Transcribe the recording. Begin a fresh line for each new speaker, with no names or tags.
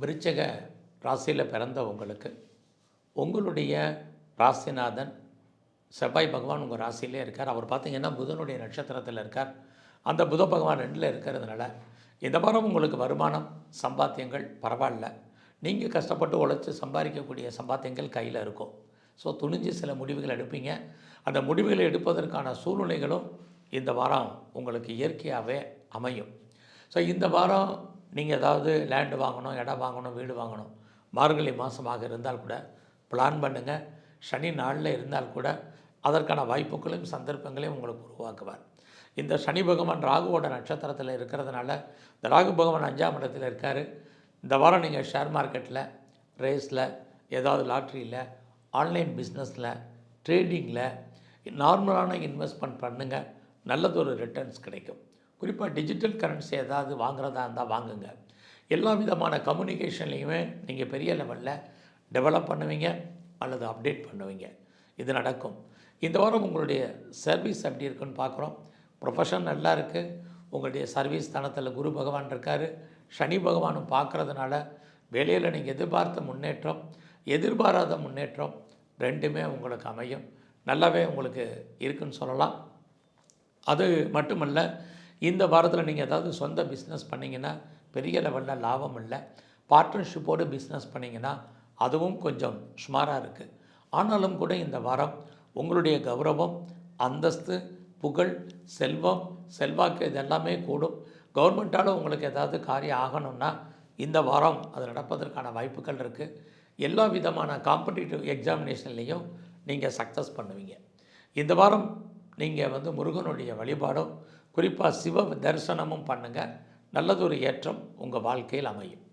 விருச்சக ராசியில் பிறந்த உங்களுக்கு உங்களுடைய ராசிநாதன் செவ்வாய் பகவான் உங்கள் ராசியிலே இருக்கார். அவர் பார்த்தீங்கன்னா புதனுடைய நட்சத்திரத்தில் இருக்கார். அந்த புத பகவான் ரெண்டில் இருக்கிறதுனால இந்த வாரம் உங்களுக்கு வருமானம் சம்பாத்தியங்கள் பரவாயில்ல. நீங்கள் கஷ்டப்பட்டு உழைச்சி சம்பாதிக்கக்கூடிய சம்பாத்தியங்கள் கையில் இருக்கும். ஸோ துணிஞ்சு சில முடிவுகள் எடுப்பீங்க. அந்த முடிவுகளை எடுப்பதற்கான சூழ்நிலைகளும் இந்த வாரம் உங்களுக்கு இயற்கையாகவே அமையும். ஸோ இந்த வாரம் நீங்கள் ஏதாவது லேண்டு வாங்கணும் இடம் வாங்கணும் வீடு வாங்கணும். மார்கழி மாதமாக இருந்தால் கூட பிளான் பண்ணுங்கள் சனி நாளில் இருந்தால் கூட அதற்கான வாய்ப்புகளையும் சந்தர்ப்பங்களையும் உங்களுக்கு உருவாக்குவார். இந்த சனி பகவான் ராகுவோட நட்சத்திரத்தில் இருக்கிறதுனால இந்த ராகு பகவான் அஞ்சாம் இடத்தில் இருக்கார். இந்த வாரம் நீங்கள் ஷேர் மார்க்கெட்டில் ரேஸில் ஏதாவது லாட்ரியில் ஆன்லைன் பிஸ்னஸில் ட்ரேடிங்கில் நார்மலான இன்வெஸ்ட்மெண்ட் பண்ணுங்கள் நல்லதொரு ரிட்டர்ன்ஸ் கிடைக்கும். குறிப்பாக டிஜிட்டல் கரன்சி ஏதாவது வாங்குறதா இருந்தால் வாங்குங்க. எல்லா விதமான கம்யூனிகேஷன்லேயுமே நீங்கள் பெரிய லெவலில் டெவலப் பண்ணுவீங்க அல்லது அப்டேட் பண்ணுவீங்க. இது நடக்கும். இந்த வாரம் உங்களுடைய சர்வீஸ் எப்படி இருக்குன்னு பார்க்குறோம். ப்ரொஃபஷன் நல்லா இருக்குது உங்களுடைய சர்வீஸ் தனத்தில் குரு பகவான் இருக்கார். சனி பகவானும் பார்க்குறதுனால வேலையில் நீங்கள் எதிர்பார்த்த முன்னேற்றம் எதிர்பாராத முன்னேற்றம் ரெண்டுமே உங்களுக்கு அமையும். நல்லாவே உங்களுக்கு இருக்குன்னு சொல்லலாம். அது மட்டுமல்ல இந்த வாரத்தில் நீங்கள் ஏதாவது சொந்த பிஸ்னஸ் பண்ணிங்கன்னா பெரிய லெவலில் லாபம் இல்லை. பார்ட்னர்ஷிப்போடு பிஸ்னஸ் பண்ணிங்கன்னா அதுவும் கொஞ்சம் சுமாராக இருக்குது ஆனாலும் கூட இந்த வாரம் உங்களுடைய கௌரவம் அந்தஸ்து புகழ் செல்வம் செல்வாக்கு இதெல்லாமே கூடும். கவர்மெண்ட்டால் உங்களுக்கு ஏதாவது காரியம் ஆகணும்னா இந்த வாரம் அது நடப்பதற்கான வாய்ப்புகள் இருக்குது எல்லா விதமான காம்படிட்டிவ் எக்ஸாமினேஷன்லேயும் நீங்கள் சக்ஸஸ் பண்ணுவீங்க. இந்த வாரம் நீங்கள் வந்து முருகனுடைய வழிபாடும் குறிப்பாக சிவ தரிசனமும் பண்ணுங்கள் நல்லதொரு ஏற்றம் உங்கள் வாழ்க்கையில் அமையும்.